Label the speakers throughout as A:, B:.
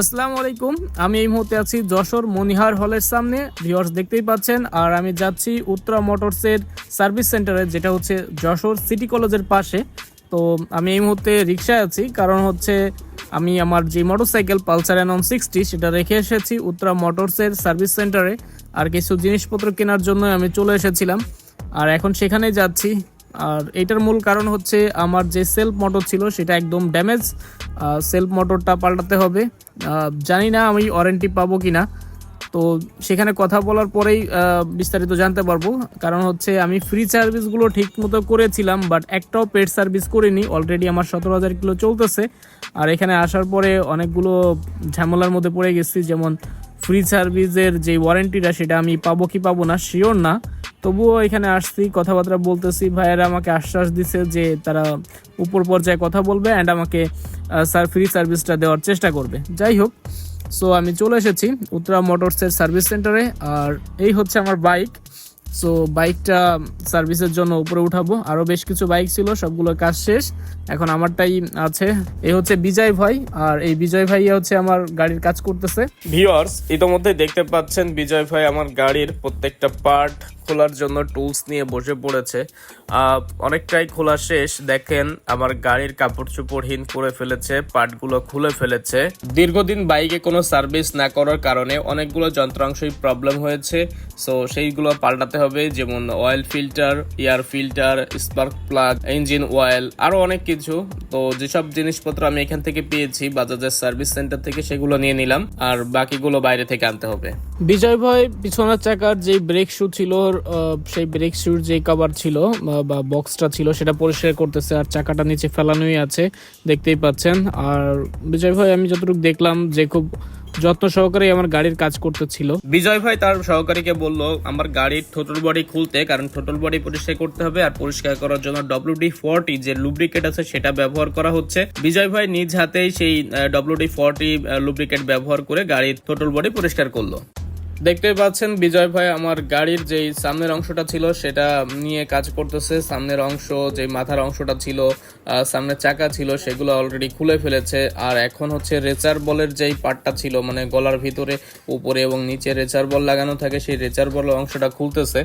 A: আসসালামু আলাইকুম, আমি এই মুহূর্তে আছি যশোর মনিহার হলের সামনে। ভিউয়ার্স, দেখতেই পাচ্ছেন, আর আমি যাচ্ছি উত্তরা মোটরসের সার্ভিস সেন্টারে, যেটা হচ্ছে যশোর সিটি কলেজের পাশে। তো আমি এই মুহূর্তে রিক্সায় আছি, কারণ হচ্ছে আমি আমার যে মোটরসাইকেল পালসার এনন সিক্সটি, সেটা রেখে এসেছি উত্তরা মোটরসের সার্ভিস সেন্টারে। আর কিছু জিনিসপত্র কেনার জন্য আমি চলে এসেছিলাম। আর এখন সেখানেই যাচ্ছি। আর এটার মূল কারণ হচ্ছে আমার যে সেলফ মোটর ছিল, সেটা একদম ড্যামেজ সেলফ মোটরটা পাল্টাতে হবে। জানি না আমি ওয়ারেন্টি পাবো কি না তো সেখানে কথা বলার পরেই বিস্তারিত জানতে পারব। কারণ হচ্ছে আমি ফ্রি সার্ভিসগুলো ঠিক মতো করেছিলাম বাট একটাও পেড সার্ভিস করিনি। অলরেডি আমার সতেরো হাজার কিলো চলতেছে। আর এখানে আসার পরে অনেকগুলো ঝামেলার মধ্যে পড়ে গেছি। যেমন ফ্রি সার্ভিসের যে ওয়ারেন্টিটা সেটা আমি পাবো কি পাবো না শিওর না। তবুও এখানে আসছি, কথাবার্তা বলতেছি। ভাইয়েরা আমাকে আশ্বাস দিছে যে তারা উপর পর্যায়ে কথা বলবে অ্যান্ড আমাকে স্যার ফ্রি সার্ভিসটা দেওয়ার চেষ্টা করবে। যাই হোক সো আমি চলে এসেছি উত্তরা মোটরসের সার্ভিস সেন্টারে আর এই হচ্ছে আমার বাইক সো বাইকটা সার্ভিসের জন্য উপরে উঠাবো। আরও বেশ কিছু বাইক ছিল সবগুলোর কাজ শেষ। এখন আমারটাই আছে। এই হচ্ছে বিজয় ভাই, আর এই বিজয় ভাই হচ্ছে আমার গাড়ির কাজ করতেছে।
B: ভিউয়ার্স ইতোমধ্যে দেখতে পাচ্ছেন বিজয় ভাই আমার গাড়ির প্রত্যেকটা পার্ট খোলার জন্য টুলস নিয়ে বসে পড়েছে। অনেকটাই খোলা শেষ। দেখেন, আমার গাড়ির কাপড় চোপড়হীন করে ফেলেছে পার্টগুলো খুলে ফেলেছে। দীর্ঘদিন বাইকে কোনো সার্ভিস না করার কারণে অনেকগুলো যন্ত্রাংশই প্রবলেম হয়েছে। সো সেইগুলো পাল্টাতে হবে, যেমন oil filter air filter spark plug engine oil আরও অনেক কিছু। তো যেসব জিনিসপত্র আমি এখান থেকে পেয়েছি, বাজাজের সার্ভিস সেন্টার থেকে সেগুলো নিয়ে নিলাম, আর বাকিগুলো বাইরে থেকে আনতে হবে।
A: বিজয় ভাই পিছনের চাকার যে ব্রেক শু ছিল সেই ব্রেক শুর যে কভার ছিল, বা বক্সটা ছিল, সেটা পরিষ্কার করতেছে, আর চাকাটা নিচে ফেলানোই আছে, দেখতেই পাচ্ছেন। আর বিজয় ভাই, আমি যতটুকু দেখলাম যে খুব যত্ন সহকারে আমার গাড়ির কাজ করতেছিল
B: বিজয় ভাই তার সহকারীকে বলল, আমার গাড়ির টোটাল বডি খুলতে, কারণ টোটাল বডি পরিষ্কার করতে হবে আর পরিষ্কার করার জন্য ডব্লিউ ডব্লিউডি ফোরটি যে লুব্রিকেট আছে সেটা ব্যবহার করা হচ্ছে। বিজয় ভাই নিজ হাতেই সেই ডব্লিউডি ফোরটি লুব্রিকেট ব্যবহার করে গাড়ির টোটাল বডি পরিষ্কার করল। দেখতেই পাচ্ছেন, বিজয় ভাই আমার গাড়ির যেই সামনের অংশটা ছিল, সেটা নিয়ে কাজ করতেছে। সামনের অংশ যে মাথার অংশটা ছিল সামনের চাকা ছিল, সেগুলো অলরেডি খুলে ফেলেছে। আর এখন হচ্ছে রেচার বলের যেই পার্টটা ছিল মানে গলার ভিতরে, উপরে এবং নিচে রেচার বল লাগানো থাকে, সেই রেচার বল অংশটা খুলতেছে।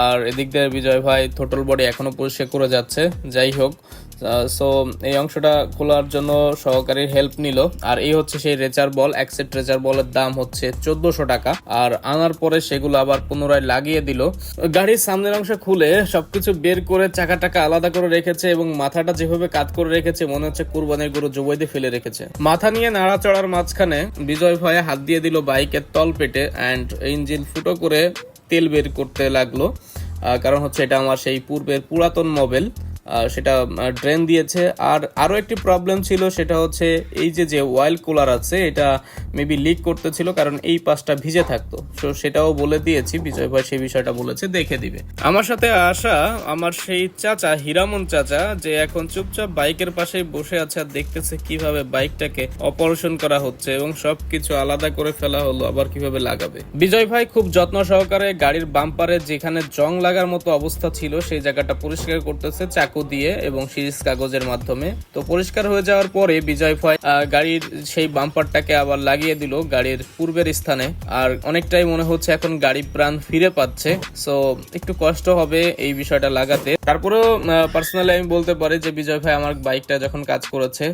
B: আর এদিক দিয়ে বিজয় ভাই থোটল বডি এখনও পরিষ্কার করে যাচ্ছে। যাই হোক সো এই অংশটা খোলার জন্য সহকারীর হেল্প নিল। আর এই হচ্ছে সেই রেচার বল অ্যাক্সেট রেচার বলের দাম হচ্ছে চোদ্দশো টাকা। আর আনার পরে সেগুলো আবার পুনরায় লাগিয়ে দিল। গাড়ির সামনের অংশ খুলে সবকিছু বের করে চাকা টাকা আলাদা করে রেখেছে এবং মাথাটা যেভাবে কাত করে রেখেছে, মনে হচ্ছে কুরবানির গরু জবাইতে ফেলে রেখেছে। মাথা নিয়ে নাড়াচড়ার মাঝখানে বিজয় ভয়ে হাত দিয়ে দিল বাইকের তল পেটে অ্যান্ড ইঞ্জিন ফুটো করে তেল বের করতে লাগল। কারণ হচ্ছে এটা আমার সেই পূর্বের পুরাতন মোবাইল সেটা ড্রেন দিয়েছে। আর আরও একটি প্রবলেম ছিল, সেটা হচ্ছে এই যে যে অয়েল কুলার আছে, এটা মেবি লিক করতেছিল, কারণ এই পাশটা ভিজে থাকতো। তো সেটাও বলে দিয়েছি, বিজয় ভাই সেই বিষয়টা বলেছে, দেখে দিবে। আমার সাথে আসা আমার সেই চাচা, হিরামন চাচা, যে এখন চুপচাপ বাইকের পাশে বসে আছে আর দেখতেছে কীভাবে বাইকটাকে অপারেশন করা হচ্ছে এবং সবকিছু আলাদা করে ফেলা হলো, আবার কীভাবে লাগাবে। বিজয় ভাই খুব যত্ন সহকারে গাড়ির বাম্পারে যেখানে জং লাগার মতো অবস্থা ছিল, সেই জায়গাটা পরিষ্কার করতেছে, চাকু দিয়ে এবং সিরিজ কাগজের মাধ্যমে। তো পরিষ্কার হয়ে যাওয়ার পরে বিজয় ভাই গাড়ির সেই বাম্পারটাকে আবার লাগিয়ে দিল গাড়ির পূর্বের স্থানে। আর অনেকটাই মনে হচ্ছে এখন গাড়ি প্রাণ ফিরে পাচ্ছে। সো একটু কষ্ট হবে এই বিষয়টা লাগাতে। তারপরেও পার্সোনালি আমি বলতে পারি যে বিজয় ভাই আমার বাইকটা যখন কাজ করেছে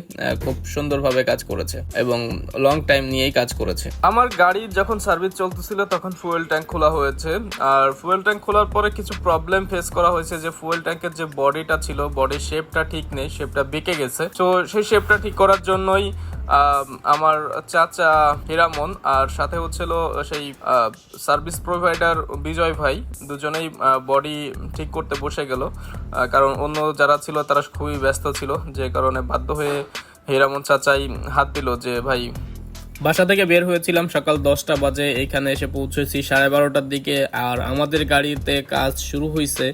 B: খুব সুন্দরভাবে কাজ করেছে এবং লং টাইম নিয়েই কাজ করেছে। আমার গাড়ির যখন সার্ভিস চলতেছিল তখন ফুয়েল ট্যাঙ্ক খোলা হয়েছে। আর ফুয়েল ট্যাঙ্ক খোলার পরে কিছু প্রবলেম ফেস করা হয়েছে যে ফুয়েল ট্যাঙ্কের যে বডিটা ছিল বডির শেপটা ঠিক নেই শেপটা বেঁকে গেছে। তো সেই শেপটা ঠিক করার জন্যই আমার চাচা হিরামন আর সাথে হচ্ছিল সেই সার্ভিস প্রোভাইডার বিজয় ভাই, দুজনেই বডি ঠিক করতে বসে গেল। কারণ অন্য যারা ছিল তারা খুবই ব্যস্ত ছিল, যে কারণে বাধ্য হয়ে হিরামন চাচাই হাত দিল যে, ভাই, বাসা থেকে বের হয়েছিলাম সকাল দশটা বাজে, এখানে এসে পৌঁছেছি সাড়ে বারোটার দিকে, আর আমাদের গাড়িতে কাজ শুরু হয়েছে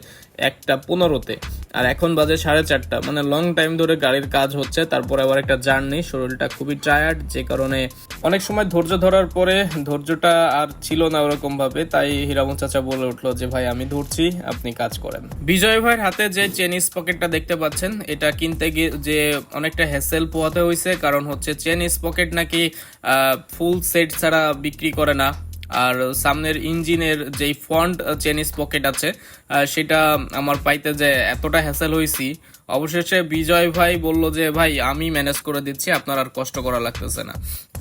B: একটা পনেরোতে। আর এখন বাজে সাড়ে চারটা। মানে লং টাইম ধরে গাড়ির কাজ হচ্ছে, তারপরে আবার একটা জার্নি শরীরটা খুবই টায়ার্ড যে কারণে অনেক সময় ধৈর্য ধরার পরে ধৈর্যটা আর ছিল না ওরকম ভাবে, তাই হিরামন চাচা বলে উঠল যে, ভাই, আমি ধরছি, আপনি কাজ করেন। বিজয় ভাইয়ের হাতে যে চেনিস পকেটটা দেখতে পাচ্ছেন, এটা কিনতে গিয়ে যে অনেকটা হ্যাসেল পোহাতে হয়েছে কারণ হচ্ছে চেনিস পকেট নাকি ফুল সেট ছাড়া বিক্রি করে না। আর সামনের ইঞ্জিনের যেই ফ্রন্ট চেনিস পকেট আছে সেটা আমার পাইতে যে এতটা হ্যাসেল হয়েছি অবশেষে বিজয় ভাই বলল যে, ভাই, আমি ম্যানেজ করে দিচ্ছি, আপনার আর কষ্ট করা লাগতেছে না।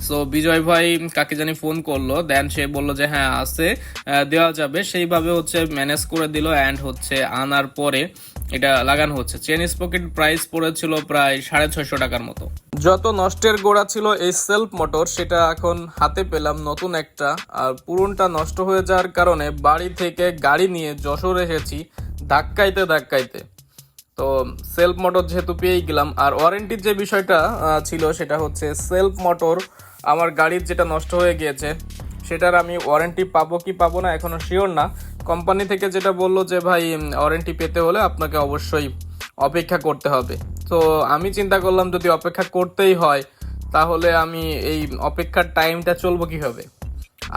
B: সো বিজয় ভাই কাকে জানি ফোন করল দেন সে বলল যে হ্যাঁ আছে দেওয়া যাবে। সেইভাবে হচ্ছে ম্যানেজ করে দিল অ্যান্ড হচ্ছে আনার পরে এটা লাগানো হচ্ছে। চেনিস পকেট প্রাইস পড়েছিল প্রায় সাড়ে ছয়শো টাকার মতো। যত নষ্টের গোড়া ছিল এই সেলফ মোটর সেটা এখন হাতে পেলাম নতুন একটা। আর পুরনটা নষ্ট হয়ে যাওয়ার কারণে বাড়ি থেকে গাড়ি নিয়ে যশোর এসেছি ধাক্কাইতে ধাক্কাইতে। তো সেলফ মোটর যেহেতু পেয়েই গেলাম, আর ওয়ারেন্টির যে বিষয়টা ছিল সেটা হচ্ছে সেলফ মোটর আমার গাড়ির যেটা নষ্ট হয়ে গিয়েছে, সেটার আমি ওয়ারেন্টি পাবো কি পাবো না এখনও শিওর না। কোম্পানি থেকে যেটা বলল যে, ভাই ওয়ারেন্টি পেতে হলে আপনাকে অবশ্যই অপেক্ষা করতে হবে। তো আমি চিন্তা করলাম যদি অপেক্ষা করতেই হয়, তাহলে আমি এই অপেক্ষার টাইমটা চলবো কীভাবে?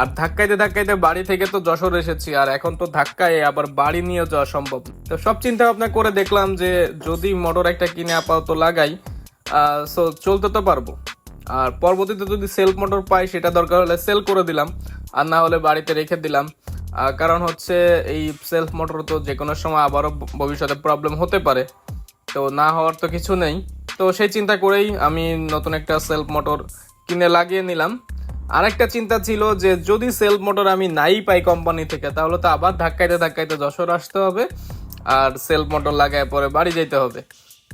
B: আর ধাক্কাইতে ধাক্কাইতে বাড়ি থেকে তো যশোর এসেছি, আর এখন তো ধাক্কায় আবার বাড়ি নিয়ে যাওয়া সম্ভব। তো সব চিন্তা ভাবনা করে দেখলাম যে যদি মোটর একটা কিনে আপাতত লাগাই সো চলতে তো পারব। আর পরবর্তীতে যদি সেলফ মোটর পাই, সেটা দরকার হলে সেল করে দিলাম, আর না হলে বাড়িতে রেখে দিলাম। কারণ হচ্ছে এই সেলফ মোটর তো যে কোনো সময় আবারও ভবিষ্যতে প্রবলেম হতে পারে। তো না হওয়ার তো কিছু নেই। তো সেই চিন্তা করেই আমি নতুন একটা সেলফ মোটর কিনে লাগিয়ে নিলাম। আরেকটা চিন্তা ছিল যে যদি সেলফ মোটর আমি নাই পাই কোম্পানি থেকে, তাহলে তো আবার ধাক্কাইতে ধাক্কাইতে যশোর আসতে হবে আর সেলফ মোটর লাগায় পরে বাড়ি যেতে হবে।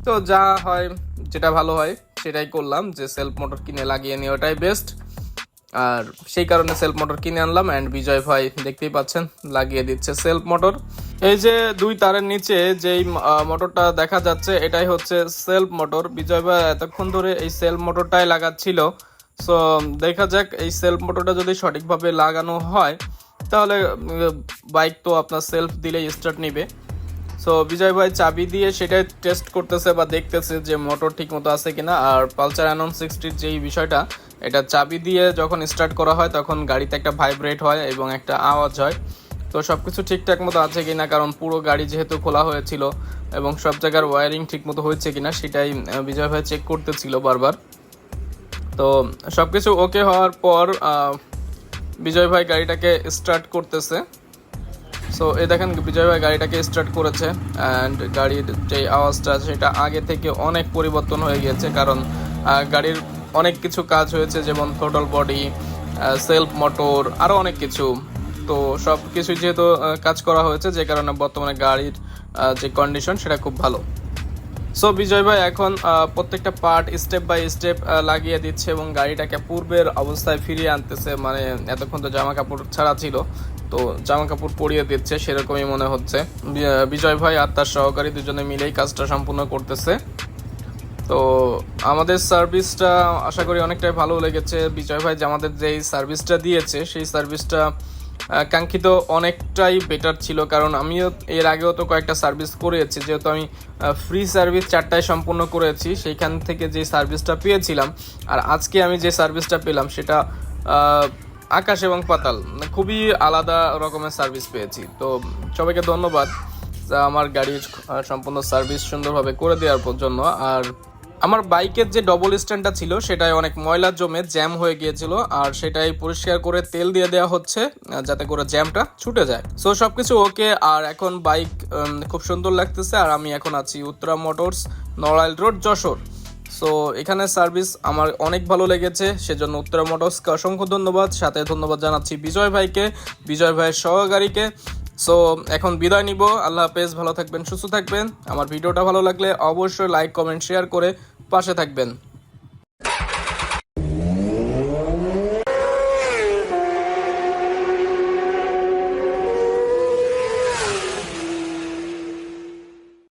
B: তো যা হয়, যেটা ভালো হয়, সেটাই করলাম যে সেলফ মোটর কিনে লাগিয়ে নিয়ে ওটাই বেস্ট আর সেই কারণে সেলফ মোটর কিনে আনলাম অ্যান্ড বিজয় ভাই দেখতেই পাচ্ছেন, লাগিয়ে দিচ্ছে সেলফ মোটর এই যে দুই তারের নিচে যেই মোটরটা দেখা যাচ্ছে, এটাই হচ্ছে সেলফ মোটর বিজয় ভাই, এতক্ষণ ধরে এই সেলফ মোটরটাই লাগাচ্ছিল। সো দেখা যাক এই সেলফ মোটরটা যদি সঠিকভাবে লাগানো হয়, তাহলে বাইক তো আপনার সেলফ দিলেই স্টার্ট নিবে। সো বিজয় ভাই, চাবি দিয়ে সেটাই টেস্ট করতেছে বা দেখতেছে যে মোটর ঠিক মতো আছে কিনা। আর পালসার অ্যানন সিক্সটির যেই বিষয়টা, এটা চাবি দিয়ে যখন স্টার্ট করা হয়, তখন গাড়িতে একটা ভাইব্রেট হয় এবং একটা আওয়াজ হয়। তো সব কিছু ঠিকঠাক মতো আছে কিনা, কারণ পুরো গাড়ি যেহেতু খোলা হয়েছিল এবং সব জায়গার ওয়ারিং ঠিক মতো হয়েছে কিনা সেটাই বিজয় ভাই চেক করতেছিল বারবার। তো সব কিছু ওকে হওয়ার পর বিজয় ভাই গাড়িটাকে স্টার্ট করতেছে। সো এই দেখেন বিজয় ভাই গাড়িটাকে স্টার্ট করেছে অ্যান্ড গাড়ির যে আওয়াজটা সেটা আগে থেকে অনেক পরিবর্তন হয়ে গিয়েছে, কারণ গাড়ির অনেক কিছু কাজ হয়েছে, যেমন থ্রোটল বডি সেলফ মোটর আরও অনেক কিছু। তো সব কিছু যেহেতু কাজ করা হয়েছে, যে কারণে বর্তমানে গাড়ির যে কন্ডিশন সেটা খুব ভালো। সো বিজয় ভাই, এখন প্রত্যেকটা পার্ট স্টেপ বাই স্টেপ লাগিয়ে দিচ্ছে এবং গাড়িটাকে পূর্বের অবস্থায় ফিরিয়ে আনতেছে। মানে এতক্ষণ তো জামা কাপড় ছাড়া ছিল, তো জামা কাপড় পরিয়ে দিচ্ছে, সেরকমই মনে হচ্ছে। বিজয় ভাই আর তার সহকারী দুজনে মিলেই কাজটা সম্পূর্ণ করতেছে। তো আমাদের সার্ভিসটা আশা করি অনেকটাই ভালো লেগেছে। বিজয় ভাই যে আমাদের যেই সার্ভিসটা দিয়েছে, সেই সার্ভিসটা কাঙ্ক্ষিত অনেকটাই বেটার ছিল, কারণ আমিও এর আগেও তো কয়েকটা সার্ভিস করেছি। যেহেতু আমি ফ্রি সার্ভিস চারটায় সম্পূর্ণ করেছি, সেইখান থেকে যে সার্ভিসটা পেয়েছিলাম, আর আজকে আমি যে সার্ভিসটা পেলাম, সেটা আকাশ এবং পাতাল মানে খুবই আলাদা রকমের সার্ভিস পেয়েছি। তো সবাইকে ধন্যবাদ আমার গাড়ির সম্পূর্ণ সার্ভিস সুন্দরভাবে করে দেওয়ার জন্য। আর আমার বাইকের যে ডবল স্ট্যান্ডটা ছিল সেটাই অনেক ময়লা জমে জ্যাম হয়ে গিয়েছিল আর সেটাই পরিষ্কার করে তেল দিয়ে দেওয়া হচ্ছে যাতে করে জ্যামটা ছুটে যায়। সো সবকিছু ওকে আর এখন বাইক খুব সুন্দর লাগতেছে আর আমি এখন আছি Uttara motors, Narail road, Jessore. So এখানে সার্ভিস আমার অনেক ভালো লেগেছে, সেজন্য উত্তরা মোটরসকে অসংখ্য ধন্যবাদ। সাথে ধন্যবাদ জানাচ্ছি বিজয় ভাইকে, বিজয় ভাইয়ের সহকারীকে। সো এখন বিদায় নিব। আল্লাহ হাফেজ, ভালো থাকবেন, সুস্থ থাকবেন। আমার ভিডিওটা ভালো লাগলে অবশ্যই লাইক কমেন্ট শেয়ার করে পাশে থাকবেন।